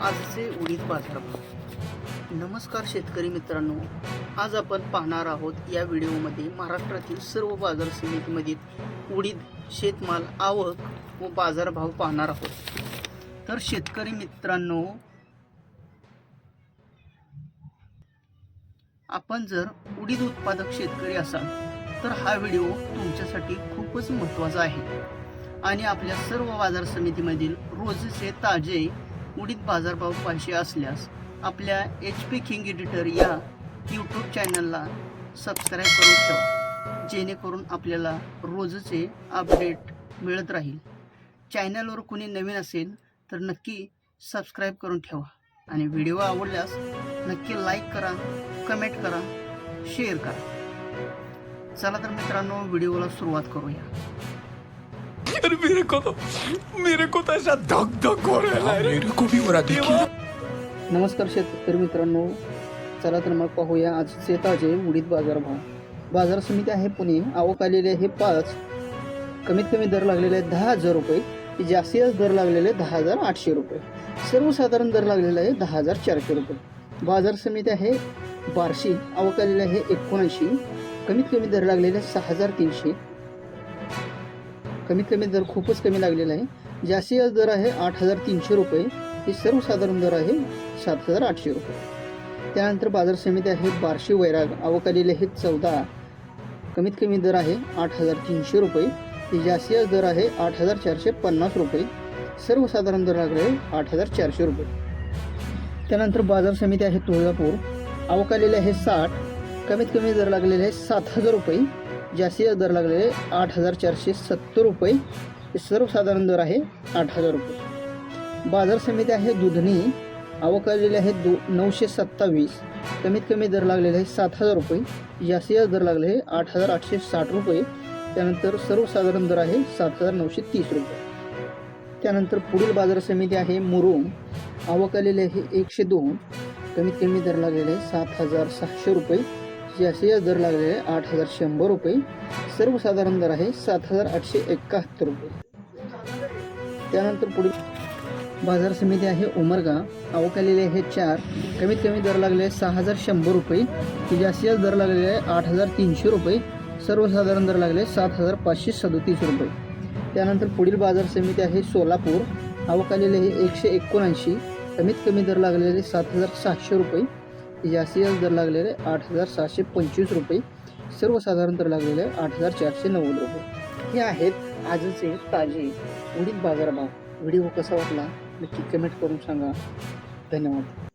आजचे उडीद बाजारभाव नमस्कार शेतकरी मित्रांनो. आज आपण पाहणार आहोत या व्हिडिओमध्ये महाराष्ट्रातील सर्व बाजार समितीमधील उडीद शेतमाल आवक व बाजारभाव पाहणार आहोत. तर शेतकरी मित्रांनो आपण जर उडीद उत्पादक शेतकरी असाल तर हा व्हिडिओ तुमच्यासाठी खूपच महत्त्वाचा आहे. आणि आपल्या सर्व बाजार समितीमधील रोजचे ताजे उडीद बाजारभाव पाहिजे असल्यास आपल्या एच पी किंग एडिटर या यूट्यूब चॅनलला सबस्क्राईब करून ठेवा जेणेकरून आपल्याला रोजचे अपडेट मिळत राहील. चॅनलवर कुणी नवीन असेल तर नक्की सबस्क्राईब करून ठेवा. आणि व्हिडिओ आवडल्यास नक्की लाईक करा कमेंट करा शेअर करा. चला तर मित्रांनो व्हिडिओला सुरुवात करूया. मेरे को तो मेरे को तो ऐसा धक धक हो रहा है। नमस्कार शेतकरी मित्रांनो चला तर मग पाहूया आजचे ताजे उडीद बाजारभाव बाजार समिती आहे पुणे. आवक आलेले हे पाच. कमीत कमी दर लागलेले आहे दहा हजार रुपये. जास्तीत दर लागलेले दहा हजार आठशे रुपये. सर्वसाधारण दर लागलेला आहे दहा हजार चारशे रुपये. बाजार समिती आहे बार्शी. आवक आलेले आहे एकोणऐंशी. कमीत कमी दर लागलेले सहा हजार तीनशे. कमीत कमी दर खूपच कमी लागलेला आहे. जास्तीत दर आहे आठ हजार तीनशे रुपये. हे सर्वसाधारण दर आहे सात हजार आठशे रुपये. त्यानंतर बाजार समिती आहे बार्शी वैराग. अवकालीले हे आहेत चौदा. कमीत कमी दर आहे आठ हजार तीनशे रुपये. हे जास्तीत दर आहे आठ हजार चारशे पन्नास रुपये. सर्वसाधारण दर लागले आहे आठ हजार चारशे रुपये. त्यानंतर बाजार समिती आहे तुळजापूर. अवकालीले आहे साठ. कमीत कमी दर लागलेले आहे सात हजार रुपये. जास्तीत दर लागलेले आठ हजार चारशे सत्तर रुपये. हे सर्वसाधारण दर आहे आठ हजार रुपये. बाजार समिती आहे दुधनी. आवक आलेले आहे दो नऊशे सत्तावीस. कमीत कमी दर लागलेले आहे सात हजार रुपये. जास्तीत दर लागले आहे आठ हजार आठशे साठ रुपये. त्यानंतर सर्वसाधारण दर आहे सात हजार नऊशे तीस रुपये. त्यानंतर पुढील बाजार समिती आहे मुरुम. आवक आलेली आहे एकशे दोन. कमीत कमी दर लागलेले आहे सात हजार सहाशे रुपये. जास्तीत दर लागलेले आहे आठ हजार शंभर रुपये. सर्वसाधारण दर आहे सात हजार आठशे एकाहत्तर रुपये. त्यानंतर पुढील बाजार समिती आहे उमरगा. आवक आहे चार. कमीत कमी दर लागले आहे सहा हजार शंभर रुपये. की जास्तीत दर लागलेले आहे आठ हजार तीनशे रुपये. सर्वसाधारण दर लागले सात हजार पाचशे सदोतीस रुपये. त्यानंतर पुढील बाजार समिती आहे सोलापूर. आवक आलेले आहे एकशे एकोणऐंशी. कमीत कमी दर लागलेले सात हजार सहाशे रुपये. ते जास्तीत दर लागलेले आहे आठ हजार सहाशे पंचवीस रुपये. सर्वसाधारण दर लागलेले आहे आठ हजार चारशे नव्वद रुपये. हे आहेत आजचे ताजे उडीद बाजारभाव. व्हिडिओ कसा वाटला नक्की कमेंट करून सांगा. धन्यवाद.